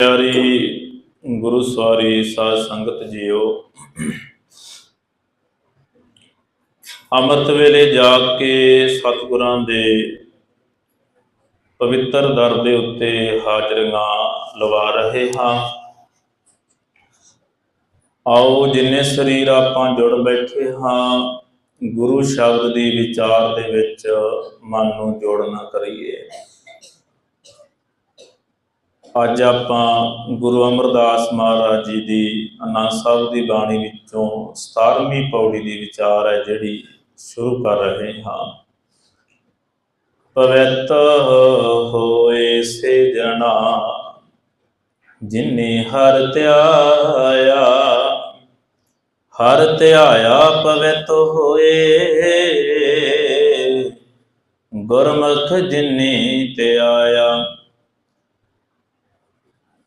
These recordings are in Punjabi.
ਪਿਆਰੀ ਗੁਰੂ ਸਵਾਰੀ ਸਾਧ ਸੰਗਤ ਜੀਓ, ਅੰਮ੍ਰਿਤ ਵੇਲੇ ਜਾਗ ਕੇ ਸਤਿਗੁਰਾਂ ਦੇ ਪਵਿੱਤਰ ਦਰ ਦੇ ਉੱਤੇ ਹਾਜ਼ਰੀਆਂ ਲਵਾ ਰਹੇ ਹਾਂ। ਆਓ ਜਿੰਨੇ ਸਰੀਰ ਆਪਾਂ ਜੁੜ ਬੈਠੇ ਹਾਂ, ਗੁਰੂ ਸ਼ਬਦ ਦੀ ਵਿਚਾਰ ਦੇ ਵਿੱਚ ਮਨ ਨੂੰ ਜੋੜਨਾ ਕਰੀਏ। ਅੱਜ ਆਪਾਂ ਗੁਰੂ ਅਮਰਦਾਸ ਮਹਾਰਾਜ ਜੀ ਦੀ ਅਨੰਦ ਸਾਹਿਬ ਦੀ ਬਾਣੀ ਵਿੱਚੋਂ 17ਵੀਂ ਪੌੜੀ ਦੀ ਵਿਚਾਰ ਹੈ ਜਿਹੜੀ ਸ਼ੁਰੂ ਕਰ ਰਹੇ ਹਾਂ। ਪਵਿੱਤ ਹੋਏ ਸੇ ਜਣਾ, ਜਿਨੇ ਹਰ ਧਿਆਇਆ ਹਰ ਧਿਆਇਆ ਪਵਿੱਤ ਹੋਏ। ਗੁਰਮੁਖ ਜਿਨੇ ਧਿਆਇਆ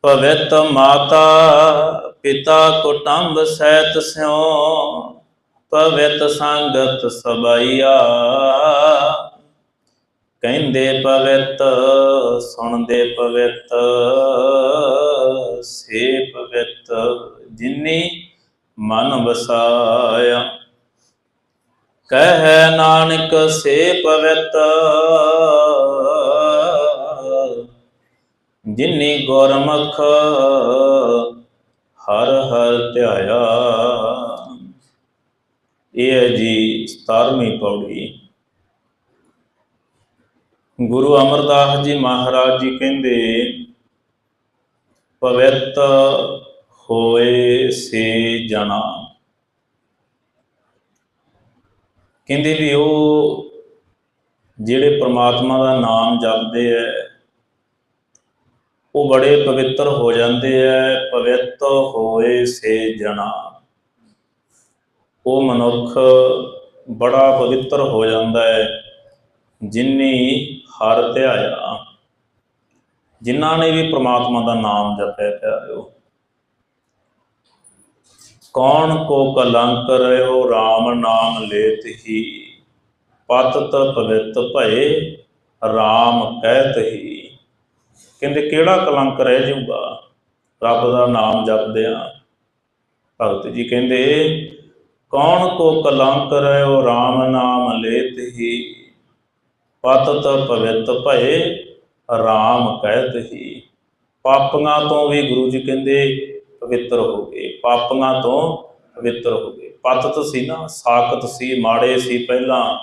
ਪਵਿੱਤ ਮਾਤਾ, ਪਿਤਾ ਕੁਟੰਬ ਸਹਿਤ ਸਿਉ ਪਵਿੱਤ ਸੰਗਤ ਸਬਈਆ ਕਹਿੰਦੇ ਪਵਿੱਤ ਸੁਣਦੇ ਪਵਿੱਤ ਸੇ ਪਵਿੱਤ ਜਿਨੀ ਮਨ ਵਸਾਇਆ। ਕਹਿ ਨਾਨਕ, ਸੇ ਪਵਿੱਤ ਜਿਨੀ ਗੁਰਮੁਖ ਹਰ ਹਰ ਧਿਆਇਆ। ਇਹ ਹੈ ਜੀ 17ਵੀਂ ਪੌੜੀ। ਗੁਰੂ ਅਮਰਦਾਸ ਜੀ ਮਹਾਰਾਜ ਜੀ ਕਹਿੰਦੇ ਪਵਿੱਤ ਹੋਏ ਸੇ ਜਣਾ ਕਹਿੰਦੇ ਵੀ ਉਹ ਜਿਹੜੇ ਪ੍ਰਮਾਤਮਾ ਦਾ ਨਾਮ ਜਪਦੇ ਐ ਉਹ ਬੜੇ ਪਵਿੱਤਰ ਹੋ ਜਾਂਦੇ ਐ, ਪਵਿੱਤ ਹੋਏ ਸੇ ਜਣਾ ਉਹ ਮਨੁੱਖ ਬੜਾ ਪਵਿੱਤਰ ਹੋ ਜਾਂਦਾ ਹੈ ਜਿਨੀ ਹਰ ਧਿਆਇਆ। ਜਿਨ੍ਹਾਂ ਨੇ ਵੀ ਪ੍ਰਮਾਤਮਾ ਦਾ ਨਾਮ ਜਪਿਆ ਪਿਆਰਿਓ ਕੌਣ ਕੋ ਕਲੰਕ ਰਹਿਓ RAM ਨਾਮ ਲੇਤ ਹੀ। ਪਤਤ ਪਵਿੱਤ ਭਏ RAM ਕਹਿਤ ਹੀ। ਕਹਿੰਦੇ, ਕਿਹੜਾ ਕਲੰਕ ਰਹਿ ਜਾਊਗਾ? ਰੱਬ ਦਾ ਨਾਮ ਜਪਦਿਆਂ। ਭਗਤ ਜੀ ਕਹਿੰਦੇ, ਕੌਣ ਕੋ ਕਲੰਕ ਰਹਿਓ RAM ਨਾਮ ਲੇਤ ਹੀ? ਪਤਤ ਪਵਿੱਤ ਭਏ RAM ਕਹਿਤ ਹੀ। ਪਾਪੀਆਂ ਤੋਂ ਵੀ ਗੁਰੂ ਜੀ ਕਹਿੰਦੇ, ਪਵਿੱਤਰ ਹੋ ਗਏ। ਪਾਪੀਆਂ ਤੋਂ ਪਵਿੱਤਰ ਹੋ ਗਏ। ਪਤਤ ਸੀ ਨਾ, ਸਾਖਤ ਸੀ, ਮਾੜੇ ਸੀ ਪਹਿਲਾਂ,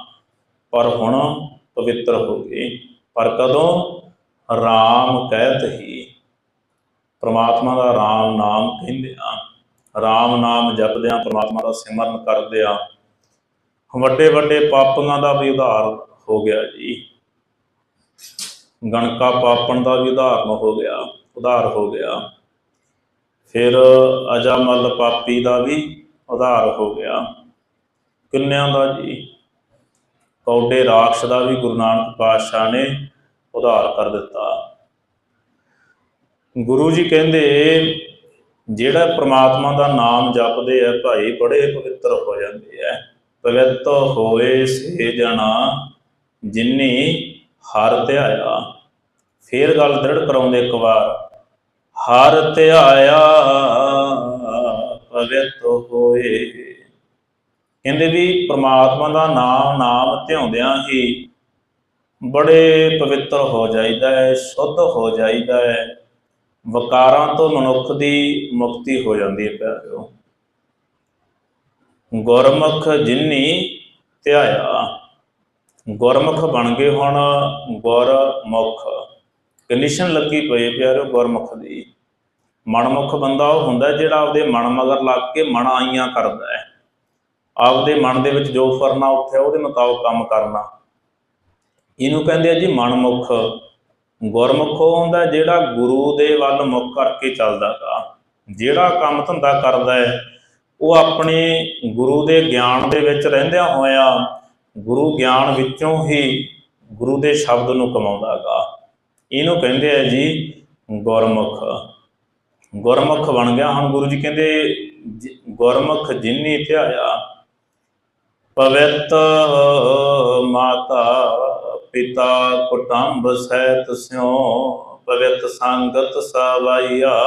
ਪਰ ਹੁਣ ਪਵਿੱਤਰ ਹੋ ਗਏ। ਪਰ ਕਦੋਂ? ਰਾਮ ਕਹਿਤ ਹੀ। ਪ੍ਰਮਾਤਮਾ ਦਾ ਰਾਮ ਨਾਮ ਕਹਿੰਦੇ ਆ ਰਾਮ ਨਾਮ ਜਪਦਿਆਂ ਪ੍ਰਮਾਤਮਾ ਦਾ ਸਿਮਰਨ ਕਰਦਿਆਂ ਵੱਡੇ ਵੱਡੇ ਪਾਪਾਂ ਦਾ ਵੀ ਉਧਾਰ ਹੋ ਗਿਆ ਜੀ। ਗਣਕਾ ਪਾਪਣ ਦਾ ਵੀ ਉਦਾਹਰਨ ਹੋ ਗਿਆ, ਉਧਾਰ ਹੋ ਗਿਆ। ਫਿਰ ਅਜਾਮਲ ਪਾਪੀ ਦਾ ਵੀ ਉਧਾਰ ਹੋ ਗਿਆ। ਕਿੰਨਿਆਂ ਦਾ ਜੀ? ਕੌਡੇ ਰਾਖਸ਼ ਦਾ ਵੀ ਗੁਰੂ ਨਾਨਕ ਪਾਤਸ਼ਾਹ ਨੇ ਉਧਾਰ ਕਰ ਦਿੱਤਾ। ਗੁਰੂ ਜੀ ਕਹਿੰਦੇ, ਜਿਹੜਾ ਪ੍ਰਮਾਤਮਾ ਦਾ ਨਾਮ ਜਪਦੇ ਆ ਭਾਈ, ਬੜੇ ਪਵਿੱਤਰ ਹੋ ਜਾਂਦੇ ਆ। ਪਵਿੱਤ ਹੋਏ ਸੇ ਜਣਾ, ਜਿਨੀ ਹਰ ਧਿਆਇਆ। ਫੇਰ ਗੱਲ ਦ੍ਰਿੜ ਕਰਾਉਂਦੇ ਇੱਕ ਵਾਰ। ਹਰ ਧਿਆਇਆ, ਪਵਿੱਤ ਹੋਏ। ਕਹਿੰਦੇ ਵੀ ਪ੍ਰਮਾਤਮਾ ਦਾ ਨਾਮ ਨਾਮ ਧਿਆਉਂਦਿਆਂ ਹੀ ਬੜੇ ਪਵਿੱਤਰ ਹੋ ਜਾਈਦਾ ਹੈ, ਸ਼ੁੱਧ ਹੋ ਜਾਈਦਾ ਹੈ। ਵਕਾਰਾਂ ਤੋਂ ਮਨੁੱਖ ਦੀ ਮੁਕਤੀ ਹੋ ਜਾਂਦੀ ਹੈ, ਪਿਆਰਿਓ। ਗੁਰਮੁਖ ਜਿਨੀ ਧਿਆਇਆ, ਗੁਰਮੁਖ ਬਣ ਗਏ ਹੁਣ ਗੁਰਮੁਖ। ਕੰਡੀਸ਼ਨ ਲੱਗੀ ਪਈ ਪਿਆਰਿਓ, ਗੁਰਮੁਖ ਦੀ। ਮਨਮੁਖ ਬੰਦਾ ਉਹ ਹੁੰਦਾ ਜਿਹੜਾ ਆਪਦੇ ਮਨ ਮਗਰ ਲੱਗ ਕੇ ਮਨ ਆਈਆਂ ਕਰਦਾ ਹੈ। ਆਪਦੇ ਮਨ ਦੇ ਵਿੱਚ ਜੋ ਫਰਨਾ ਉੱਥੇ ਉਹਦੇ ਮੁਤਾਬਕ ਕੰਮ ਕਰਨਾ। ਇਹਨੂੰ ਕਹਿੰਦੇ ਆ ਜੀ ਮਨਮੁਖ। ਗੁਰਮੁਖ ਉਹ ਹੁੰਦਾ ਜਿਹੜਾ ਗੁਰੂ ਦੇ ਵੱਲ ਮੁਖ ਕਰਕੇ ਚੱਲਦਾ ਗਾ ਜਿਹੜਾ ਕੰਮ ਧੰਦਾ ਕਰਦਾ ਹੈ, ਉਹ ਆਪਣੇ ਗੁਰੂ ਦੇ ਗਿਆਨ ਦੇ ਵਿੱਚ ਰਹਿੰਦਿਆਂ ਹੋਇਆ ਗੁਰੂ ਗਿਆਨ ਵਿੱਚੋਂ ਹੀ ਗੁਰੂ ਦੇ ਸ਼ਬਦ ਨੂੰ ਕਮਾਉਂਦਾ ਗਾ ਇਹਨੂੰ ਕਹਿੰਦੇ ਆ ਜੀ ਗੁਰਮੁਖ। ਗੁਰਮੁਖ ਬਣ ਗਿਆ ਹੁਣ ਗੁਰੂ ਜੀ ਕਹਿੰਦੇ, ਜ- ਗੁਰਮੁਖ ਜਿਨੀ ਧਿਆਇਆ, ਪਵਿੱਤ ਮਾਤਾ ਪਿਤਾ ਕੁਟੰਬ ਸਹਿਤ ਸਿਉ ਪਵਿੱਤ ਸੰਗਤ ਸਵਾਈਆ।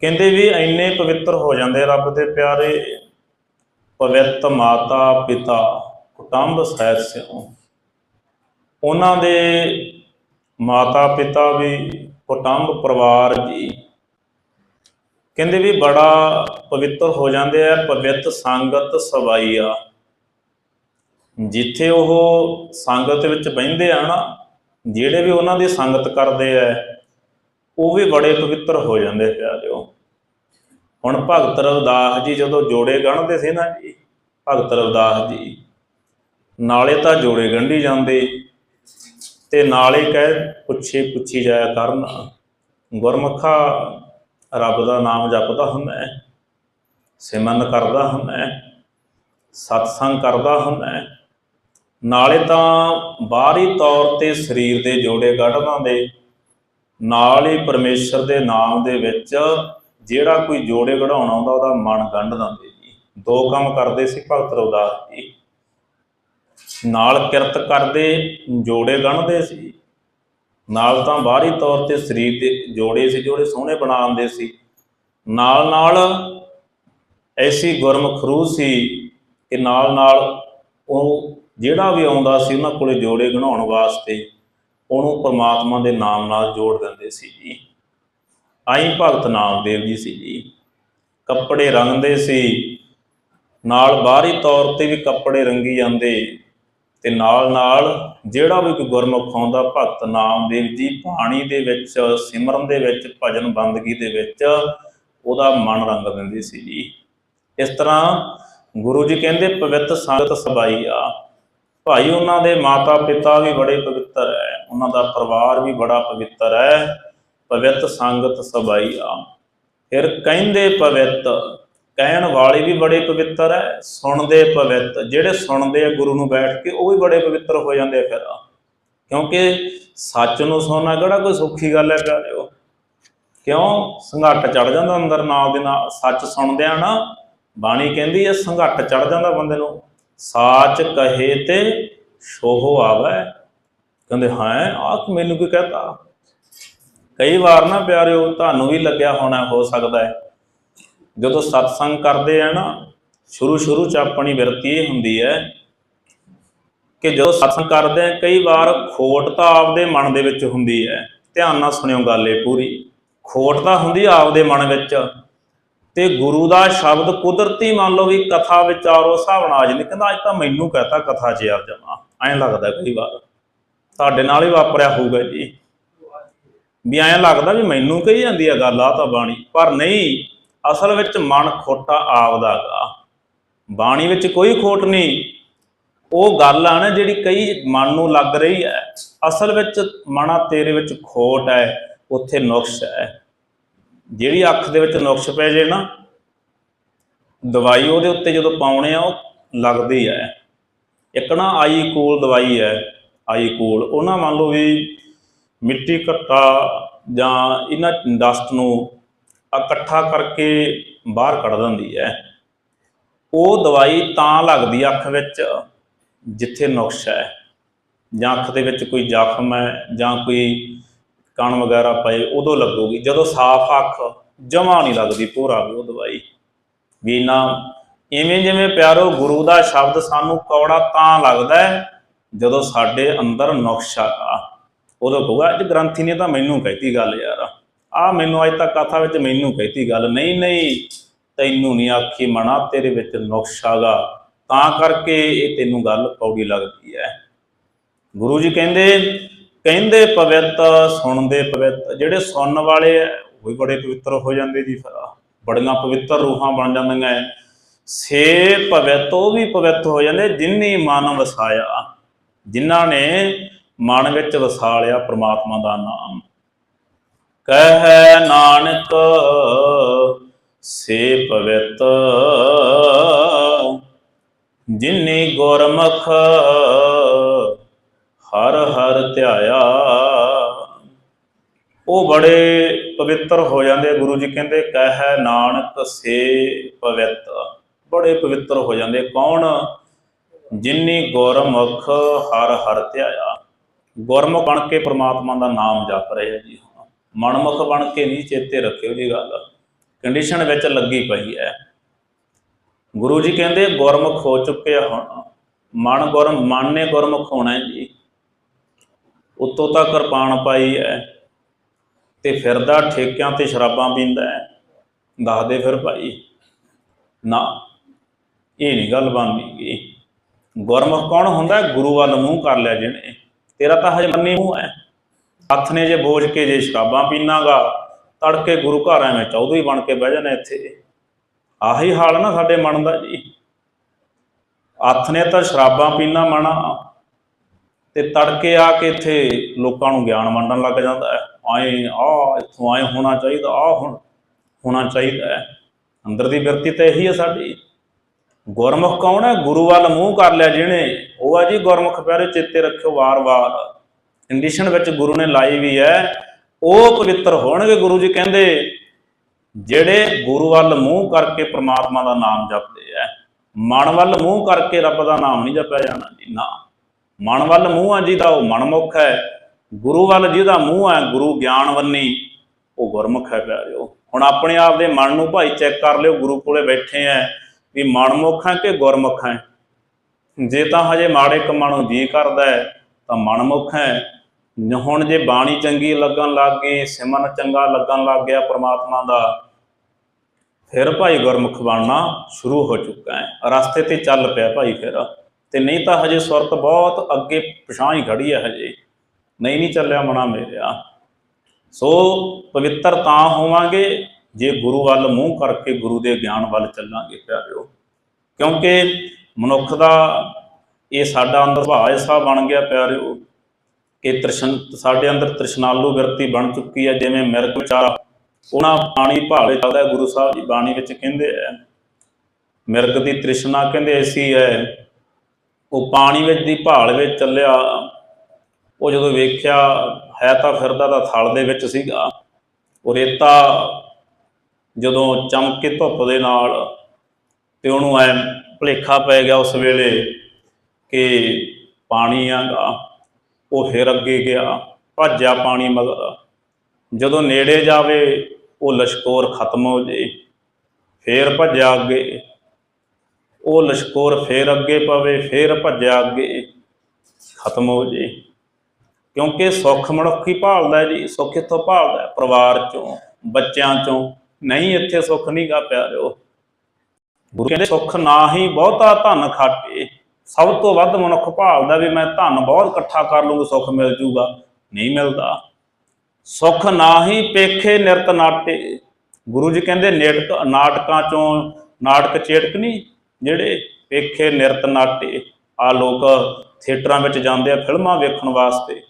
ਕਹਿੰਦੇ ਵੀ ਇੰਨੇ ਪਵਿੱਤਰ ਹੋ ਜਾਂਦੇ ਰੱਬ ਦੇ ਪਿਆਰੇ। ਪਵਿੱਤ ਮਾਤਾ, ਪਿਤਾ, ਕੁਟੰਬ ਸਹਿਤ ਸਿਓ ਉਹਨਾਂ ਦੇ ਮਾਤਾ, ਪਿਤਾ ਵੀ ਕੁਟੰਬ ਪਰਿਵਾਰ ਜੀ। ਕਹਿੰਦੇ ਵੀ ਬੜਾ ਪਵਿੱਤਰ ਹੋ ਜਾਂਦੇ ਆ ਪਵਿੱਤ ਸੰਗਤ ਸਵਾਈਆ। ਜਿੱਥੇ ਉਹ ਸੰਗਤ ਵਿੱਚ ਬਹਿੰਦੇ ਆ ਨਾ, ਜਿਹੜੇ ਵੀ ਉਹਨਾਂ ਦੀ ਸੰਗਤ ਕਰਦੇ ਆ, ਉਹ ਵੀ ਬੜੇ ਪਵਿੱਤਰ ਹੋ ਜਾਂਦੇ ਪਿਆਰਿਓ ਹੁਣ ਭਗਤ ਰਵਦਾਸ ਜੀ ਜਦੋਂ ਜੋੜੇ ਗਣਦੇ ਸੀ ਨਾ ਜੀ, ਭਗਤ ਰਵਦਾਸ ਜੀ, ਨਾਲੇ ਤਾਂ ਜੋੜੇ ਗੰਢੀ ਜਾਂਦੇ, ਤੇ ਨਾਲੇ ਕਹਿ ਪੁੱਛੇ ਪੁੱਛੀ ਜਾਇਆ ਕਰਨ, ਗੁਰਮੁਖਾ ਰੱਬ ਦਾ ਨਾਮ ਜਪਦਾ ਹੁੰਦਾ ਸਿਮਰਨ ਕਰਦਾ ਹੁੰਦਾ ਸਤਸੰਗ ਕਰਦਾ ਹੁੰਦਾ ਨਾਲੇ ਤਾਂ ਬਾਹਰੀ ਤੌਰ ਤੇ ਸਰੀਰ ਦੇ ਜੋੜੇ ਕੱਢਦਾਂ ਦੇ, ਨਾਲ ਹੀ ਪਰਮੇਸ਼ਰ ਦੇ ਨਾਮ ਦੇ ਵਿੱਚ ਜਿਹੜਾ ਕੋਈ ਜੋੜੇ ਕਢਾਉਣਾ ਆਉਂਦਾ ਉਹਦਾ ਮਨ ਗੰਢ ਦਿੰਦੇ ਜੀ। ਦੋ ਕੰਮ ਕਰਦੇ ਸੀ ਭਗਤ ਰਵਿਦਾਸ ਜੀ। ਨਾਲ ਕਿਰਤ ਕਰਦੇ, ਜੋੜੇ ਗੰਢਦੇ ਸੀ। ਨਾਲ ਤਾਂ ਬਾਹਰੀ ਤੌਰ ਤੇ ਸਰੀਰ ਦੇ ਜੋੜੇ ਸੀ, ਜੋੜੇ ਸੋਹਣੇ ਬਣਾਉਂਦੇ ਸੀ। ਨਾਲ ਨਾਲ ਐਸੀ ਗੁਰਮੁਖ ਰੂਹ ਸੀ ਕਿ ਨਾਲ ਨਾਲ ਉਹ ਜਿਹੜਾ ਵੀ ਆਉਂਦਾ ਸੀ ਉਹਨਾਂ ਕੋਲੇ ਜੋੜੇ ਗਣਾਉਣ ਵਾਸਤੇ ਉਹਨੂੰ ਪਰਮਾਤਮਾ ਦੇ ਨਾਮ ਨਾਲ ਜੋੜ ਦਿੰਦੇ ਸੀ ਜੀ। ਆਈ ਭਗਤ ਨਾਮਦੇਵ ਜੀ ਸੀ ਜੀ। ਕੱਪੜੇ ਰੰਗਦੇ ਸੀ। ਨਾਲ ਬਾਹਰੀ ਤੌਰ ਤੇ ਵੀ ਕੱਪੜੇ ਰੰਗੀ ਜਾਂਦੇ ਤੇ ਨਾਲ ਨਾਲ ਜਿਹੜਾ ਵੀ ਕੋਈ ਗੁਰਮੁਖ ਆਉਂਦਾ ਭਗਤ ਨਾਮਦੇਵ ਜੀ, ਬਾਣੀ ਦੇ ਵਿੱਚ, ਸਿਮਰਨ ਦੇ ਵਿੱਚ, ਭਜਨ ਬੰਦਗੀ ਦੇ ਵਿੱਚ ਉਹਦਾ ਮਨ ਰੰਗ ਦਿੰਦੇ ਸੀ ਜੀ। ਇਸ ਤਰ੍ਹਾਂ ਗੁਰੂ ਜੀ ਕਹਿੰਦੇ, ਪਵਿੱਤ ਸੰਗਤ ਸਬਾਈ ਆ। ਭਾਈ ਉਹਨਾਂ ਦੇ ਮਾਤਾ ਪਿਤਾ ਵੀ ਬੜੇ ਪਵਿੱਤਰ ਹੈ ਉਹਨਾਂ ਦਾ ਪਰਿਵਾਰ ਵੀ ਬੜਾ ਪਵਿੱਤਰ ਹੈ ਪਵਿੱਤ ਸੰਗਤ ਸਬਾਈ ਆ। ਫਿਰ ਕਹਿੰਦੇ ਪਵਿੱਤ, ਕਹਿਣ ਵਾਲੇ ਵੀ ਬੜੇ ਪਵਿੱਤਰ ਹੈ ਸੁਣਦੇ ਪਵਿੱਤ। ਜਿਹੜੇ ਸੁਣਦੇ ਆ ਗੁਰੂ ਨੂੰ ਬੈਠ ਕੇ, ਉਹ ਵੀ ਬੜੇ ਪਵਿੱਤਰ ਹੋ ਜਾਂਦੇ ਆ ਫਿਰ। ਕਿਉਂਕਿ ਸੱਚ ਨੂੰ ਸੁਣਨਾ ਕਿਹੜਾ ਕੋਈ ਸੌਖੀ ਗੱਲ ਹੈ ਪਿਆਰਿਓ। ਕਿਉਂ? ਸੰਘੱਟ ਚੜ ਜਾਂਦਾ ਅੰਦਰ ਨਾਲ ਦੇ ਨਾਲ। ਸੱਚ ਸੁਣਦੇ ਆ ਨਾ ਬਾਣੀ ਕਹਿੰਦੀ ਹੈ ਸੰਘੱਟ ਚੜ ਜਾਂਦਾ ਬੰਦੇ ਨੂੰ। ਸਾਚ ਕਹੇ ਤੇ ਸ਼ੋਹ ਆਵੇ। ਕਹਿੰਦੇ, ਹਾਂ ਆਹ ਮੈਨੂੰ ਕੀ ਕਹਤਾ? ਕਈ ਵਾਰ ਨਾ ਪਿਆਰਿਓ, ਤੁਹਾਨੂੰ ਵੀ ਲੱਗਿਆ ਹੋਣਾ, ਹੋ ਸਕਦਾ ਹੈ। ਜਦੋਂ ਸਤਸੰਗ ਕਰਦੇ ਆ ਨਾ ਸ਼ੁਰੂ ਸ਼ੁਰੂ ਚ ਆਪਣੀ ਬਿਰਤੀ ਇਹ ਹੁੰਦੀ ਹੈ ਕਿ ਜਦੋਂ ਸਤਸੰਗ ਕਰਦੇ ਆ, ਕਈ ਵਾਰ ਖੋਟ ਤਾਂ ਆਪਦੇ ਮਨ ਦੇ ਵਿੱਚ ਹੁੰਦੀ ਹੈ। ਧਿਆਨ ਨਾਲ ਸੁਣਿਓ ਗੱਲ ਇਹ ਪੂਰੀ। ਖੋਟ ਤਾਂ ਹੁੰਦੀ ਆਪਦੇ ਮਨ ਵਿੱਚ। ਤੇ ਗੁਰੂ ਦਾ ਸ਼ਬਦ ਕੁਦਰਤੀ ਮੰਨ ਲਓ ਵੀ ਕਥਾ ਵਿਚਾਰੋ ਹਿਸਾਬ ਨਾਲ ਕਹਿੰਦਾ ਅੱਜ ਤਾਂ ਮੈਨੂੰ ਕਹਤਾ ਕਥਾ 'ਚ ਯਾਰ ਜਮਾ ਐਂ ਲੱਗਦਾ ਕਈ ਵਾਰ। ਤੁਹਾਡੇ ਨਾਲ ਹੀ ਵਾਪਰਿਆ ਹੋਊਗਾ ਜੀ। ਵੀ ਐਂ ਲੱਗਦਾ ਵੀ ਮੈਨੂੰ ਕਹੀ ਜਾਂਦੀ ਆ ਗੱਲ ਆ ਤਾਂ ਬਾਣੀ। ਪਰ ਨਹੀਂ, ਅਸਲ ਵਿੱਚ ਮਨ ਖੋਟਾ ਆਪਦਾ ਗਾ। ਬਾਣੀ ਵਿੱਚ ਕੋਈ ਖੋਟ ਨਹੀਂ। ਉਹ ਗੱਲ ਆ ਨਾ ਜਿਹੜੀ ਕਈ ਮਨ ਨੂੰ ਲੱਗ ਰਹੀ ਹੈ। ਅਸਲ ਵਿੱਚ ਮਨਾ ਤੇਰੇ ਵਿੱਚ ਖੋਟ ਹੈ, ਉੱਥੇ ਨੁਕਸ ਹੈ। ਜਿਹੜੀ ਅੱਖ ਦੇ ਵਿੱਚ ਨੁਕਸ ਪੈ ਜੇ ਨਾ, ਦਵਾਈ ਉਹਦੇ ਉੱਤੇ ਜਦੋਂ ਪਾਉਣੇ ਆ, ਉਹ ਲੱਗਦੀ ਹੈ ਇੱਕ ਨਾ ਆਈ ਕੂਲ ਦਵਾਈ ਹੈ ਆਈ ਕੂਲ। ਉਹਨਾਂ ਮੰਨ ਲਓ ਵੀ ਮਿੱਟੀ ਘੱਟਾ ਜਾਂ ਇਹਨਾਂ ਡਸਟ ਨੂੰ ਇਕੱਠਾ ਕਰਕੇ ਬਾਹਰ ਕੱਢ ਦਿੰਦੀ ਹੈ ਉਹ ਦਵਾਈ ਤਾਂ ਲੱਗਦੀ ਅੱਖ ਵਿੱਚ ਜਿੱਥੇ ਨੁਕਸ ਹੈ ਜਾਂ ਅੱਖ ਦੇ ਵਿੱਚ ਕੋਈ ਜ਼ਖਮ ਹੈ ਜਾਂ ਕੋਈ ਕਣ ਵਗੈਰਾ ਪਏ, ਉਦੋਂ ਲੱਗੂਗੀ। ਜਦੋਂ ਸਾਫ਼ ਅੱਖ, ਜਮਾ ਨਹੀਂ ਲੱਗਦੀ ਪੂਰਾ ਵੀ ਉਹ ਦਵਾਈ। ਵੀ ਨਾ, ਇਵੇਂ ਜਿਵੇਂ ਪਿਆਰੋ, ਗੁਰੂ ਦਾ ਸ਼ਬਦ ਸਾਨੂੰ ਕੌੜਾ ਤਾਂ ਲੱਗਦਾ ਜਦੋਂ ਸਾਡੇ ਅੰਦਰ ਨੁਕਸ ਆ। ਉਦੋਂ ਕਹੂਗਾ, ਅੱਜ ਗ੍ਰੰਥੀ ਨੇ ਤਾਂ ਮੈਨੂੰ ਕਹਿਤੀ ਗੱਲ ਯਾਰ। ਆ ਮੈਨੂੰ ਅੱਜ ਤੱਕ ਕਥਾ ਵਿੱਚ ਮੈਨੂੰ ਕਹਿਤੀ ਗੱਲ। ਨਹੀਂ ਨਹੀਂ, ਤੈਨੂੰ ਨਹੀਂ ਆਖੀ ਮਣਾ ਤੇਰੇ ਵਿੱਚ ਨੁਕਸ ਆਗਾ ਤਾਂ ਕਰਕੇ ਇਹ ਤੈਨੂੰ ਗੱਲ ਕੌੜੀ ਲੱਗਦੀ ਹੈ। ਗੁਰੂ ਜੀ ਕਹਿੰਦੇ ਕਹਿੰਦੇ ਪਵਿੱਤ, ਸੁਣਦੇ ਪਵਿੱਤ। ਜਿਹੜੇ ਸੁਣਨ ਵਾਲੇ ਆ, ਉਹ ਵੀ ਬੜੇ ਪਵਿੱਤਰ ਹੋ ਜਾਂਦੇ ਜੀ ਫਿਰ। ਬੜੀਆਂ ਪਵਿੱਤਰ ਰੂਹਾਂ ਬਣ ਜਾਂਦੀਆਂ ਐ। ਸੇ ਪਵਿੱਤ, ਉਹ ਵੀ ਪਵਿੱਤ ਹੋ ਜਾਂਦੇ ਜਿਨ੍ਹਾਂ ਮਨ ਵਸਾਇਆ। ਜਿਨ੍ਹਾਂ ਨੇ ਮਨ ਵਿੱਚ ਵਸਾ ਲਿਆ ਪ੍ਰਮਾਤਮਾ ਦਾ ਨਾਮ। ਕਹਿ ਨਾਨਕ, ਸੇ ਪਵਿੱਤ। ਜਿਨੇ ਗੁਰਮੁਖ ਹਰ ਹਰ ਧਿਆਇਆ। ਉਹ ਬੜੇ ਪਵਿੱਤਰ ਹੋ ਜਾਂਦੇ ਗੁਰੂ ਜੀ ਕਹਿੰਦੇ, ਕਹਿ ਨਾਨਕ ਸੇ ਪਵਿੱਤ। ਬੜੇ ਪਵਿੱਤਰ ਹੋ ਜਾਂਦੇ ਕੌਣ? ਜਿਨੀ ਗੁਰਮੁਖ ਹਰ ਹਰ ਧਿਆਇਆ। ਗੁਰਮੁਖ ਬਣ ਕੇ ਪ੍ਰਮਾਤਮਾ ਦਾ ਨਾਮ ਜਪ ਰਹੇ ਆ ਜੀ। ਮਨਮੁਖ ਬਣ ਕੇ ਨਹੀਂ ਚੇਤੇ ਰੱਖਿਓ ਜੀ ਗੱਲ। ਕੰਡੀਸ਼ਨ ਵਿੱਚ ਲੱਗੀ ਪਈ ਹੈ। ਗੁਰੂ ਜੀ ਕਹਿੰਦੇ, ਗੁਰਮੁਖ ਹੋ ਚੁੱਕੇ ਹੁਣ। ਮਨ ਗੁਰਮ ਮਨ ਨੇ ਗੁਰਮੁਖ ਹੋਣਾ ਜੀ। ਉੱਤੋਂ ਤਾਂ ਕਿਰਪਾਨ ਪਾਈ ਹੈ ਤੇ ਫਿਰਦਾ ਠੇਕਿਆਂ ਤੇ ਸ਼ਰਾਬਾਂ ਪੀਂਦਾ ਹੈ ਦੱਸਦੇ ਫਿਰ ਭਾਈ। ਨਾ, ਇਹ ਨਹੀਂ ਗੱਲ ਬਣਦੀ ਗੁਰਮੁਖ ਕੌਣ ਹੁੰਦਾ ਗੁਰੂ ਵੱਲ ਮੂੰਹ ਕਰ ਲਿਆ ਜਿਹਨੇ। ਤੇਰਾ ਤਾਂ ਹਜੇ ਮੰਨੀ ਮੂੰਹ ਹੈ ਹੱਥ ਨੇ ਜੇ ਬੋਝ ਕੇ ਜੇ ਸ਼ਰਾਬਾਂ ਪੀਨਾਗਾ ਤੜਕੇ ਗੁਰੂ ਘਰ ਐਵੇਂ ਚੌਧਰੀ ਬਣ ਕੇ ਬਹਿ ਜਾਣਾ ਇੱਥੇ। ਆਹੀ ਹਾਲ ਨਾ ਸਾਡੇ ਮਨ ਦਾ ਜੀ। ਹੱਥ ਨੇ ਤਾਂ ਸ਼ਰਾਬਾਂ ਪੀਣਾ ਮਨਾ ਤੇ ਤੜਕੇ ਆ ਕੇ ਇੱਥੇ ਲੋਕਾਂ ਨੂੰ ਗਿਆਨ ਵੰਡਣ ਲੱਗ ਜਾਂਦਾ ਹੈ। ਆਏ ਆ ਇੱਥੋਂ ਆਏ ਹੋਣਾ ਚਾਹੀਦਾ ਆ ਹੁਣ ਹੋਣਾ ਚਾਹੀਦਾ ਹੈ। ਅੰਦਰ ਦੀ ਬਿਰਤੀ ਤਾਂ ਇਹੀ ਹੈ ਸਾਡੀ। ਗੁਰਮੁਖ ਕੌਣ ਹੈ? ਗੁਰੂ ਵੱਲ ਮੂੰਹ ਕਰ ਲਿਆ ਜਿਹਨੇ। ਉਹ ਆ ਜੀ ਗੁਰਮੁਖ ਪਿਆਰੇ, ਚੇਤੇ ਰੱਖਿਓ ਵਾਰ-ਵਾਰ। ਕੰਡੀਸ਼ਨ ਵਿੱਚ ਗੁਰੂ ਨੇ ਲਾਈ ਵੀ ਹੈ। ਉਹ ਪਵਿੱਤਰ ਹੋਣਗੇ ਗੁਰੂ ਜੀ ਕਹਿੰਦੇ, ਜਿਹੜੇ ਗੁਰੂ ਵੱਲ ਮੂੰਹ ਕਰਕੇ ਪ੍ਰਮਾਤਮਾ ਦਾ ਨਾਮ ਜਪਦੇ ਐ ਮਨ ਵੱਲ ਮੂੰਹ ਕਰਕੇ ਰੱਬ ਦਾ ਨਾਮ ਨਹੀਂ ਜਪਿਆ ਜਾਣਾ। ਜੀ ਨਾ। ਮਨ ਵੱਲ ਮੂੰਹ ਆ ਜਿਹਦਾ, ਉਹ ਮਨਮੁਖ ਹੈ। ਗੁਰੂ ਵੱਲ ਜਿਹਦਾ ਮੂੰਹ ਹੈ ਗੁਰੂ ਗਿਆਨਵੰਨੀ ਉਹ ਗੁਰਮੁਖ ਹੈ ਪਿਆਰਿਓ। ਹੁਣ ਆਪਣੇ ਆਪ ਦੇ ਮਨ ਨੂੰ ਭਾਈ ਚੈੱਕ ਕਰ ਲਿਓ, ਗੁਰੂ ਕੋਲੇ ਬੈਠੇ ਐ ਵੀ ਮਨਮੁਖ ਹੈ ਕਿ ਗੁਰਮੁਖ ਹੈ। ਜੇ ਤਾਂ ਹਜੇ ਮਾੜੇ ਕੰਮਾਂ ਨੂੰ ਜੀ ਕਰਦਾ ਹੈ, ਤਾਂ ਮਨਮੁਖ ਹੈ। ਹੁਣ ਜੇ ਬਾਣੀ ਚੰਗੀ ਲੱਗਣ ਲੱਗ ਗਈ, ਸਿਮਰਨ ਚੰਗਾ ਲੱਗਣ ਲੱਗ ਗਿਆ ਪ੍ਰਮਾਤਮਾ ਦਾ, ਫਿਰ ਭਾਈ ਗੁਰਮੁਖ ਬਣਨਾ ਸ਼ੁਰੂ ਹੋ ਚੁੱਕਾ ਹੈ। ਰਸਤੇ ਤੇ ਚੱਲ ਪਿਆ ਭਾਈ ਫਿਰ। ਤੇ ਨਹੀਂ ਤਾਂ ਹਜੇ ਸੁਰਤ ਬਹੁਤ ਅੱਗੇ ਪਛਾਂ ਹੀ ਖੜੀ ਹੈ ਹਜੇ। ਨਹੀਂ ਨਹੀਂ ਚੱਲਿਆ ਮਨਾ ਮੇਰਿਆ। ਸੋ ਪਵਿੱਤਰ ਤਾਂ ਹੋਵਾਂਗੇ, ਜੇ ਗੁਰੂ ਵੱਲ ਮੂੰਹ ਕਰਕੇ ਗੁਰੂ ਦੇ ਗਿਆਨ ਵੱਲ ਚੱਲਾਂਗੇ ਪਿਆਰਿਓ। ਕਿਉਂਕਿ ਮਨੁੱਖ ਦਾ ਇਹ ਸਾਡਾ ਅੰਦਰ ਸੁਭਾਅ ਐਸਾ ਬਣ ਗਿਆ ਪਿਆਰਿਓ, ਕਿ ਤ੍ਰਿਸ਼ਨ ਸਾਡੇ ਅੰਦਰ ਤ੍ਰਿਸ਼ਨਾਲੂ ਵਿਰਤੀ ਬਣ ਚੁੱਕੀ ਹੈ, ਜਿਵੇਂ ਮਿਰਗ ਵਿਚਾਰਾ ਉਹਨਾਂ ਪਾਣੀ ਭਾਲੇ ਚੱਲਦਾ ਗੁਰੂ ਸਾਹਿਬ ਦੀ ਬਾਣੀ ਵਿੱਚ ਕਹਿੰਦੇ ਆ, ਮਿਰਗ ਦੀ ਤ੍ਰਿਸ਼ਨਾ ਕਹਿੰਦੇ ਐਸੀ ਹੈ ਉਹ ਪਾਣੀ ਵਿੱਚ ਦੀ ਭਾਲ ਵਿੱਚ ਚੱਲਿਆ। ਉਹ ਜਦੋਂ ਵੇਖਿਆ, ਹੈ ਤਾਂ ਫਿਰਦਾ ਤਾਂ ਥਲ ਦੇ ਵਿੱਚ ਸੀਗਾ। ਉਹ ਰੇਤਾ ਜਦੋਂ ਚਮਕੇ ਧੁੱਪ ਦੇ ਨਾਲ ਤੇ ਉਹਨੂੰ ਐ ਭੁਲੇਖਾ ਪੈ ਗਿਆ ਉਸ ਵੇਲੇ ਕਿ ਪਾਣੀ ਆਗਾ। ਉਹ ਫਿਰ ਅੱਗੇ ਗਿਆ, ਭੱਜਿਆ ਪਾਣੀ ਮਗਰ। ਜਦੋਂ ਨੇੜੇ ਜਾਵੇ, ਉਹ ਲਸ਼ਕੋਰ ਖਤਮ ਹੋ ਜੇ। ਫੇਰ ਭੱਜਿਆ ਅੱਗੇ। ਉਹ ਲਸ਼ਕੋਰ ਫੇਰ ਅੱਗੇ ਪਵੇ, ਫੇਰ ਭੱਜਿਆ ਅੱਗੇ, ਖਤਮ ਹੋ ਜੇ। ਕਿਉਂਕਿ ਸੁੱਖ ਮਨੁੱਖੀ ਭਾਲਦਾ ਜੀ, ਸੁੱਖ ਇੱਥੋਂ ਭਾਲਦਾ ਪਰਿਵਾਰ ਚੋਂ, ਬੱਚਿਆਂ ਚੋਂ। ਨਹੀਂ, ਇੱਥੇ ਸੁੱਖ ਨਹੀਂ ਗਾ ਪਿਆਰਿਓ। ਗੁਰੂ ਕਹਿੰਦੇ, ਸੁੱਖ ਨਾ ਹੀ ਬਹੁਤਾ ਧਨ ਖਾਟੇ। ਸਭ ਤੋਂ ਵੱਧ ਮਨੁੱਖ ਭਾਲਦਾ ਵੀ ਮੈਂ ਧਨ ਬਹੁਤ ਇਕੱਠਾ ਕਰ ਲੂੰਗਾ, ਸੁੱਖ ਮਿਲ ਜੂਗਾ, ਨਹੀਂ ਮਿਲਦਾ। ਸੁੱਖ ਨਾ ਹੀ ਪੇਖੇ ਨਿਰਤ ਨਾਟੇ। ਗੁਰੂ ਜੀ ਕਹਿੰਦੇ ਨੇਟਕ ਨਾਟਕਾਂ ਚੋਂ ਨਾਟਕ ਚੇਟਕ ਨਹੀਂ ਜਿਹੜੇ ਪੇਖੇ ਨਿਰਤ ਨਾਟੇ ਆ ਲੋਕ ਥੀਏਟਰਾਂ ਵਿੱਚ ਜਾਂਦੇ ਆ ਫਿਲਮਾਂ ਵੇਖਣ ਵਾਸਤੇ।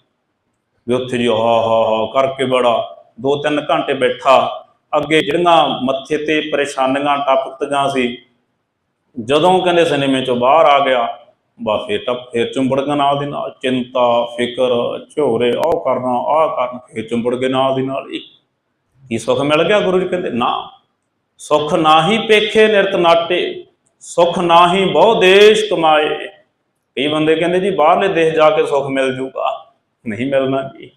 ਵੀ ਉੱਥੇ ਜੀ ਹਾ ਹਾ ਹਾ ਕਰਕੇ ਬੜਾ 2-3 ਘੰਟੇ ਬੈਠਾ। ਅੱਗੇ ਜਿਹੜੀਆਂ ਮੱਥੇ ਤੇ ਪਰੇਸ਼ਾਨੀਆਂ ਟਪਕਦੀਆਂ ਸੀ, ਜਦੋਂ ਕਹਿੰਦੇ ਸਿਨੇਮੇ ਚੋਂ ਬਾਹਰ ਆ ਗਿਆ, ਬਸ ਫੇਰ ਤਾਂ ਫੇਰ ਚੁੰਬੜ ਗਿਆ ਨਾਲ ਦੀ ਨਾਲ, ਚਿੰਤਾ, ਫਿਕਰ, ਝੋਰੇ, ਆਹ ਕਰਨਾ, ਆਹ ਕਰਨ, ਫੇਰ ਚੁੰਬੜ ਗਏ ਨਾਲ ਦੀ ਨਾਲ ਕੀ ਸੁੱਖ ਮਿਲ ਗਿਆ ਗੁਰੂ ਜੀ ਕਹਿੰਦੇ, ਨਾ। ਸੁੱਖ ਨਾ ਹੀ ਪੇਖੇ ਨਿਰਤ ਨਾਟੇ। ਸੁੱਖ ਨਾ ਹੀ ਬਹੁ ਦੇਸ਼ ਕਮਾਏ। ਕਈ ਬੰਦੇ ਕਹਿੰਦੇ ਜੀ, ਬਾਹਰਲੇ ਦੇਸ਼ ਜਾ ਕੇ ਸੁੱਖ ਮਿਲ ਜੂਗਾ। ਨਹੀਂ ਮਿਲਣਾ ਜੀ।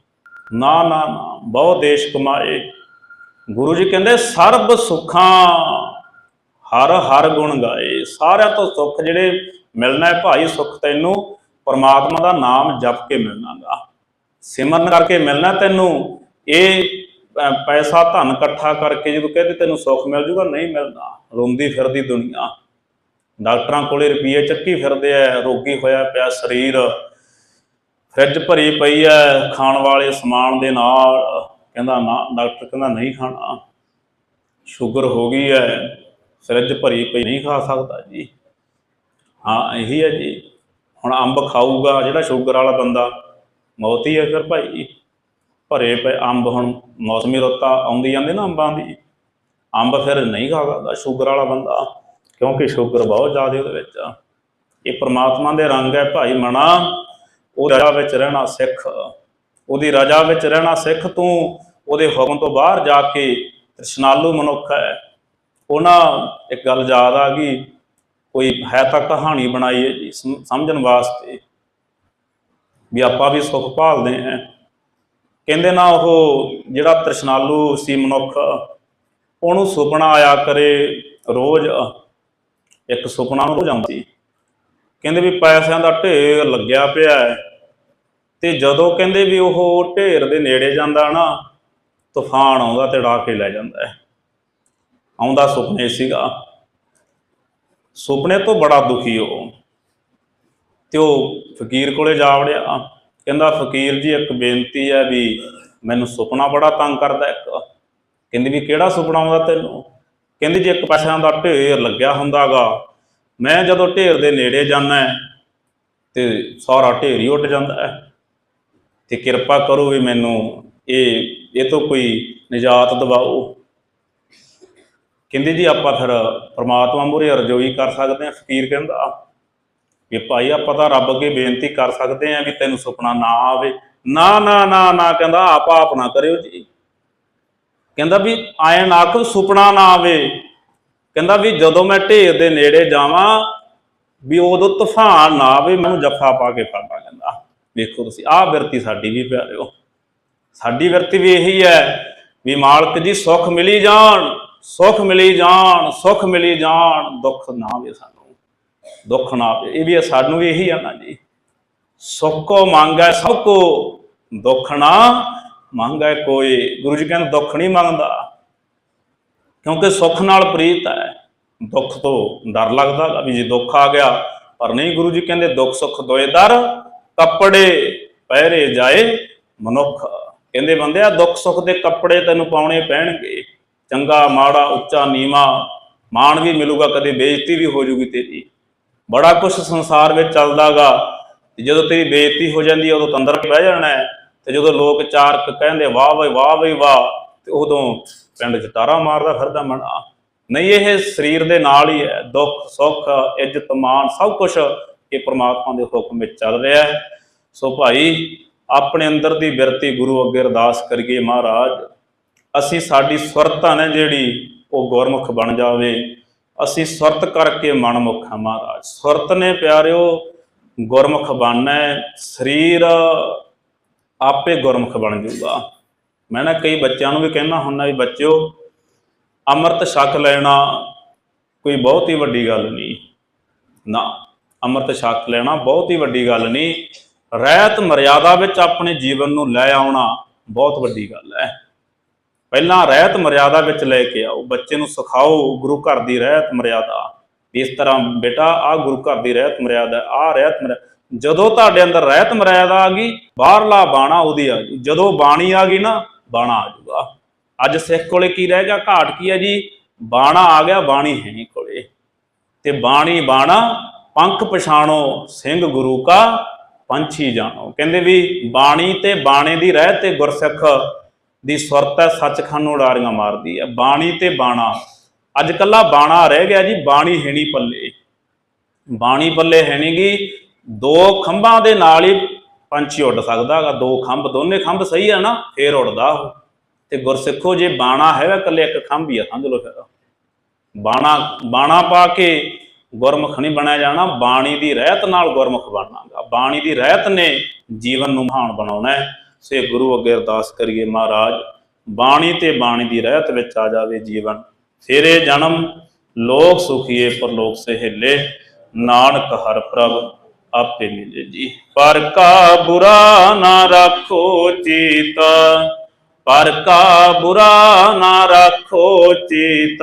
ਨਾ ਨਾ ਨਾ, ਬਹੁ ਦੇਸ਼ ਕਮਾਏ। ਗੁਰੂ ਜੀ ਕਹਿੰਦੇ, ਸਰਬ ਸੁਖਾਂ, ਹਰ ਹਰ ਗੁਣ ਗਾਏ। ਸਾਰਿਆਂ ਤੋਂ ਸੁੱਖ ਜਿਹੜੇ ਮਿਲਣਾ ਹੈ, ਭਾਈ ਸੁੱਖ ਤੈਨੂੰ, ਪਰਮਾਤਮਾ ਦਾ ਨਾਮ ਜਪ ਕੇ ਮਿਲਣਾਗਾ। ਸਿਮਰਨ ਕਰਕੇ ਮਿਲਣਾ ਤੈਨੂੰ। ਇਹ ਪੈਸਾ, ਧਨ ਇਕੱਠਾ ਕਰਕੇ ਜਦੋਂ ਕਹਿੰਦੇ ਤੈਨੂੰ ਸੁੱਖ ਮਿਲ ਜੂਗਾ, ਨਹੀਂ ਮਿਲਦਾ ਰੋਂਦੀ ਫਿਰਦੀ ਦੁਨੀਆ। ਡਾਕਟਰਾਂ ਕੋਲੇ ਰੁਪਈਏ ਚੱਕੀ ਫਿਰਦੇ ਆ, ਰੋਗੀ ਹੋਇਆ ਪਿਆ ਸਰੀਰ। ਫ੍ਰਿਜ ਭਰੀ ਪਈ ਐ ਖਾਣ ਵਾਲੇ ਸਮਾਨ ਦੇ ਨਾਲ। ਕਹਿੰਦਾ ਨਾ, ਡਾਕਟਰ ਕਹਿੰਦਾ ਨਹੀਂ ਖਾਣਾ। ਸ਼ੂਗਰ ਹੋ ਗਈ ਹੈ ਫ੍ਰਿਜ ਭਰੀ ਪਈ, ਨਹੀਂ ਖਾ ਸਕਦਾ ਜੀ। ਹਾਂ, ਇਹੀ ਹੈ ਜੀ। ਹੁਣ ਅੰਬ ਖਾਊਗਾ ਜਿਹੜਾ ਸ਼ੂਗਰ ਵਾਲਾ ਬੰਦਾ। ਮੌਤ ਹੀ ਹੈ ਫਿਰ ਭਾਈ। ਭਰੇ ਪਏ ਅੰਬ ਹੁਣ ਮੌਸਮੀ ਰੁੱਤਾਂ ਆਉਂਦੀ ਜਾਂਦੀ ਨਾ ਅੰਬਾਂ ਦੀ। ਅੰਬ ਫਿਰ ਨਹੀਂ ਖਾ ਸਕਦਾ ਸ਼ੂਗਰ ਵਾਲਾ ਬੰਦਾ। ਕਿਉਂਕਿ ਸ਼ੁਕਰ ਬਹੁਤ ਜ਼ਿਆਦਾ ਉਹਦੇ ਵਿੱਚ ਆ। ਇਹ ਪ੍ਰਮਾਤਮਾ ਦੇ ਰੰਗ ਹੈ ਭਾਈ ਮਣਾ। ਉਹ ਰਜਾ ਵਿੱਚ ਰਹਿਣਾ ਸਿੱਖ। ਉਹਦੀ ਰਜਾ ਵਿੱਚ ਰਹਿਣਾ ਸਿੱਖ ਤੂੰ। ਉਹਦੇ ਹੁਕਮ ਤੋਂ ਬਾਹਰ ਜਾ ਕੇ ਤ੍ਰਿਸ਼ਨਾਲੂ ਮਨੁੱਖ ਹੈ। ਉਹਨਾਂ, ਇੱਕ ਗੱਲ ਯਾਦ ਆ ਗਈ, ਕੋਈ ਹੈ ਤਾਂ ਕਹਾਣੀ ਬਣਾਈ ਹੈ ਜੀ ਸਮਝਣ ਵਾਸਤੇ। ਵੀ ਆਪਾਂ ਵੀ ਸੁੱਖ ਭਾਲਦੇ ਆਂ ਕਹਿੰਦੇ ਨਾ ਉਹ ਜਿਹੜਾ ਤ੍ਰਿਸ਼ਨਾਲੂ ਸੀ ਮਨੁੱਖ, ਉਹਨੂੰ ਸੁਪਨਾ ਆਇਆ ਕਰੇ ਰੋਜ਼। ਇੱਕ ਸੁਪਨਾ ਨੂੰ ਰੋਜ਼ ਆਉਂਦਾ ਸੀ। ਕਹਿੰਦੇ ਵੀ ਪੈਸਿਆਂ ਦਾ ਢੇਰ ਲੱਗਿਆ ਪਿਆ ਹੈ ਤੇ ਜਦੋਂ ਕਹਿੰਦੇ ਵੀ ਉਹ ਢੇਰ ਦੇ ਨੇੜੇ ਜਾਂਦਾ ਨਾ, ਤੂਫਾਨ ਆਉਂਦਾ ਤੇ ਡਾ ਕੇ ਲੈ ਜਾਂਦਾ ਹੈ। ਆਉਂਦਾ ਸੁਪਨੇ ਸੀਗਾ। ਸੁਪਨੇ ਤੋਂ ਬੜਾ ਦੁਖੀ ਉਹ। ਤੇ ਉਹ ਫਕੀਰ ਕੋਲੇ ਜਾ ਵੜਿਆ। ਕਹਿੰਦਾ, ਫਕੀਰ ਜੀ, ਇੱਕ ਬੇਨਤੀ ਹੈ ਵੀ ਮੈਨੂੰ ਸੁਪਨਾ ਬੜਾ ਤੰਗ ਕਰਦਾ ਇੱਕ। ਕਹਿੰਦੀ ਵੀ ਕਿਹੜਾ ਸੁਪਨਾ ਆਉਂਦਾ ਤੈਨੂੰ? ਕਹਿੰਦੀ ਜੇ ਇੱਕ ਪਾਸਿਆਂ ਦਾ ਢੇਰ ਲੱਗਿਆ ਹੁੰਦਾਗਾ, ਮੈਂ ਜਦੋਂ ਢੇਰ ਦੇ ਨੇੜੇ ਜਾਂਦਾ ਤੇ ਸਾਰਾ ਢੇਰ ਹੀ ਉੱਡ ਜਾਂਦਾ ਹੈ ਤੇ ਕਿਰਪਾ ਕਰੋ ਵੀ ਮੈਨੂੰ ਇਹ ਇਹ ਤੋਂ ਕੋਈ ਨਿਜਾਤ ਦਿਵਾਓ। ਕਹਿੰਦੇ ਜੀ ਆਪਾਂ ਫਿਰ ਪ੍ਰਮਾਤਮਾ ਮੂਹਰੇ ਅਰਜ਼ੋਈ ਕਰ ਸਕਦੇ ਹਾਂ, ਫਕੀਰ ਕਹਿੰਦਾ, ਵੀ ਭਾਈ ਆਪਾਂ ਤਾਂ ਰੱਬ ਅੱਗੇ ਬੇਨਤੀ ਕਰ ਸਕਦੇ ਆਂ ਵੀ ਤੈਨੂੰ ਸੁਪਨਾ ਨਾ ਆਵੇ। ਨਾ ਨਾ ਨਾ ਨਾ ਕਹਿੰਦਾ, ਆਪ ਆਪ ਨਾ ਕਰਿਓ ਜੀ। ਕਹਿੰਦਾ ਵੀ ਆਏ ਨਾ ਕੋ ਸੁਪਨਾ ਨਾ ਆਵੇ। ਕਹਿੰਦਾ ਵੀ ਜਦੋਂ ਮੈਂ ਢੇਰ ਦੇ ਨੇੜੇ ਜਾਵਾਂ, ਵੀ ਉਦੋਂ ਤੂਫਾਨ ਨਾ ਆਵੇ, ਮੈਨੂੰ ਜੱਫਾ ਪਾ ਕੇ ਫੜਨਾ ਕਹਿੰਦਾ। ਵੇਖੋ ਤੁਸੀਂ, ਆਹ ਬਿਰਤੀ ਸਾਡੀ ਵੀ ਪਿਆਰਿਓ। ਸਾਡੀ ਬਿਰਤੀ ਵੀ ਇਹੀ ਹੈ ਵੀ ਮਾਲਕ ਜੀ, ਸੁੱਖ ਮਿਲੀ ਜਾਣ, ਸੁੱਖ ਮਿਲੀ ਜਾਣ, ਸੁੱਖ ਮਿਲੀ ਜਾਣ, ਦੁੱਖ ਨਾ ਆਵੇ ਸਾਨੂੰ। ਦੁੱਖ ਨਾ ਆਵੇ, ਇਹ ਵੀ ਸਾਨੂੰ ਵੀ ਇਹੀ ਆ ਨਾ ਜੀ। ਸੁੱਖ ਕੋ ਮੰਗੈ ਸਭ ਕੋ, ਦੁੱਖ ਨਾ ਮੰਗੈ ਕੋਈ, ਗੁਰੂ ਜੀ ਕਹਿੰਦੇ ਦੁੱਖ ਨਹੀਂ ਮੰਗਦਾ। ਕਿਉਂਕਿ ਸੁੱਖ ਨਾਲ ਪ੍ਰੀਤ ਹੈ। ਦੁੱਖ ਤੋਂ ਡਰ ਲੱਗਦਾ ਗਾ ਵੀ ਜੇ ਦੁੱਖ ਆ ਗਿਆ, ਪਰ ਨਹੀਂ, ਗੁਰੂ ਜੀ ਕਹਿੰਦੇ ਦੁੱਖ ਸੁੱਖ ਦੋਏ ਦਰ, ਕੱਪੜੇ ਪਹਿਰੇ ਜਾਏ ਮਨੁੱਖ। ਕਹਿੰਦੇ ਬੰਦਿਆ ਦੁੱਖ ਸੁੱਖ ਦੇ ਕੱਪੜੇ ਤੈਨੂੰ ਪਾਉਣੇ ਪੈਣਗੇ। ਚੰਗਾ, ਮਾੜਾ, ਉੱਚਾ, ਨੀਵਾ ਮਾਣ ਵੀ ਮਿਲੂਗਾ, ਕਦੇ ਬੇਇੱਜ਼ਤੀ ਵੀ ਹੋ ਜੂਗੀ ਤੇਰੀ। ਬੜਾ ਕੁਝ ਸੰਸਾਰ ਵਿੱਚ ਚੱਲਦਾਗਾ ਤੇ ਜਦੋਂ ਤੇਰੀ ਬੇਇੱਜ਼ਤੀ ਹੋ ਜਾਂਦੀ ਹੈ, ਉਦੋਂ ਤੰਦਰ ਬਹਿ ਜਾਣਾ ਹੈ। ਤੇ ਜਦੋਂ ਲੋਕ ਚਾਰਕ ਕਹਿੰਦੇ, ਵਾਹ ਬਈ ਵਾਹ ਬਈ, ਵਾਹ, ਤੇ ਉਦੋਂ ਪਿੰਡ 'ਚ ਤਾਰਾ ਮਾਰਦਾ ਫਿਰਦਾ ਮਣਾ ਨਹੀਂ ਇਹ ਸਰੀਰ ਦੇ ਨਾਲ ਹੀ ਹੈ, ਦੁੱਖ, ਸੁੱਖ, ਇੱਜ਼ਤ ਮਾਨ ਸਭ ਕੁਝ ਇਹ ਪ੍ਰਮਾਤਮਾ ਦੇ ਹੁਕਮ ਵਿੱਚ ਚੱਲ ਰਿਹਾ ਹੈ। ਸੋ ਭਾਈ, ਆਪਣੇ ਅੰਦਰ ਦੀ ਬਿਰਤੀ ਗੁਰੂ ਅੱਗੇ ਅਰਦਾਸ ਕਰੀਏ ਮਹਾਰਾਜ, ਅਸੀਂ ਸਾਡੀ ਸੁਰਤਾਂ ਨੇ ਜਿਹੜੀ ਉਹ ਗੁਰਮੁਖ ਬਣ ਜਾਵੇ, ਅਸੀਂ ਸੁਰਤ ਕਰਕੇ ਮਨਮੁਖ ਹਾਂ ਮਹਾਰਾਜ। ਸੁਰਤ ਨੇ ਪਿਆਰਿਓ, ਗੁਰਮੁਖ ਬਣਨਾ ਹੈ, ਸਰੀਰ ਆਪੇ ਗੁਰਮੁਖ ਬਣ ਜਾਊਗਾ। ਮੈਂ ਨਾ ਕਈ ਬੱਚਿਆਂ ਨੂੰ ਵੀ ਕਹਿਣਾ ਹੁੰਦਾ ਵੀ ਬੱਚਿਓ, ਅੰਮ੍ਰਿਤ ਛਕ ਲੈਣਾ ਕੋਈ ਬਹੁਤ ਹੀ ਵੱਡੀ ਗੱਲ ਨਹੀਂ। ਨਾ, ਅੰਮ੍ਰਿਤ ਛਕ ਲੈਣਾ ਬਹੁਤ ਹੀ ਵੱਡੀ ਗੱਲ ਨਹੀਂ। ਰਹਿਤ ਮਰਿਆਦਾ ਵਿੱਚ ਆਪਣੇ ਜੀਵਨ ਨੂੰ ਲੈ ਆਉਣਾ ਬਹੁਤ ਵੱਡੀ ਗੱਲ ਹੈ। ਪਹਿਲਾਂ ਰਹਿਤ ਮਰਿਆਦਾ ਵਿੱਚ ਲੈ ਕੇ ਆਓ, ਬੱਚੇ ਨੂੰ ਸਿਖਾਓ ਗੁਰੂ ਘਰ ਦੀ ਰਹਿਤ ਮਰਿਆਦਾ। ਇਸ ਤਰ੍ਹਾਂ ਬੇਟਾ ਆ ਗੁਰੂ ਘਰ ਦੀ ਰਹਿਤ ਮਰਿਆਦਾ ਆ ਰਹਿਤ ਮਰਿਆਦਾ ਜਦੋਂ ਤੁਹਾਡੇ ਅੰਦਰ ਰਹਿਤ ਮਰਿਆਦਾ ਆ ਗਈ, ਬਾਹਰਲਾ ਬਾਣਾ ਉਹਦੀ ਆ ਗਈ। ਜਦੋਂ ਬਾਣੀ ਆ ਗਈ ਨਾ, ਬਾਣਾ ਆ ਜਾਊਗਾ। ਅੱਜ ਸਿੱਖ ਕੋਲੇ ਕੀ ਰਹਿ ਗਿਆ? ਘਾਟ ਕੀ ਹੈ ਜੀ? ਬਾਣਾ ਆ ਗਿਆ, ਬਾਣੀ ਹੈ ਨਹੀਂ ਕੋਲੇ। ਤੇ ਬਾਣੀ, ਬਾਣਾ, ਪੰਖ ਪਛਾਣੋ, ਸਿੰਘ ਗੁਰੂ ਕਾ, ਪੰਛੀ ਜਾਣੋ। ਕਹਿੰਦੇ ਵੀ ਬਾਣੀ ਤੇ ਬਾਣੇ ਦੀ ਰਹਿ ਤੇ ਗੁਰਸਿੱਖ ਦੀ ਸੁਰਤ ਹੈ, ਸੱਚਖੰਡ ਨੂੰ ਉਡਾਰੀਆਂ ਮਾਰਦੀ ਹੈ। ਬਾਣੀ ਤੇ ਬਾਣਾ। ਅੱਜ ਕੱਲਾ ਬਾਣਾ ਰਹਿ ਗਿਆ ਜੀ, ਬਾਣੀ ਹੈਣੀ ਪੱਲੇ। ਬਾਣੀ ਪੱਲੇ ਹੈ ਗੀ ਦੋ ਖੰਭਾਂ ਦੇ ਨਾਲ ਹੀ ਪੰਛੀ ਉੱਡ ਸਕਦਾ ਹੈਗਾ। ਦੋ ਖੰਭ, ਦੋਨੇ ਖੰਭ ਸਹੀ ਆ ਨਾ, ਫੇਰ ਉੱਡਦਾ ਉਹ। ਤੇ ਗੁਰਸਿੱਖੋ, ਜੇ ਬਾਣਾ ਹੈਗਾ ਕੱਲੇ ਇੱਕ ਖੰਭ ਹੀ ਆ, ਸਮਝ ਲਓ ਫਿਰ। ਬਾਣਾ ਬਾਣਾ ਪਾ ਕੇ ਗੁਰਮੁਖ ਨਹੀਂ ਬਣਿਆ ਜਾਣਾ, ਬਾਣੀ ਦੀ ਰਹਿਤ ਨਾਲ ਗੁਰਮੁਖ ਬਣਨਾਗਾ ਬਾਣੀ ਦੀ ਰਹਿਤ ਨੇ ਜੀਵਨ ਨੂੰ ਮਹਾਨ ਬਣਾਉਣਾ ਹੈ। ਸੇ ਗੁਰੂ ਅੱਗੇ ਅਰਦਾਸ ਕਰੀਏ ਮਹਾਰਾਜ, ਬਾਣੀ ਤੇ ਬਾਣੀ ਦੀ ਰਹਿਤ ਵਿੱਚ ਆ ਜਾਵੇ ਜੀਵਨ। ਫੇਰੇ ਜਨਮ, ਲੋਕ ਸੁਖੀਏ, ਪਰਲੋਕ ਸਹਿਲੇ। ਨਾਨਕ ਹਰ ਪ੍ਰਭ। ਆਪੇ ਮਿਲ ਜੀ। ਪਰ ਕਾ ਬੁਰਾ ਨਾ ਰੱਖੋ ਚੀਤ। ਪਰ ਕਾ ਬੁਰਾ ਨਾ ਰੱਖੋ ਚੀਤ।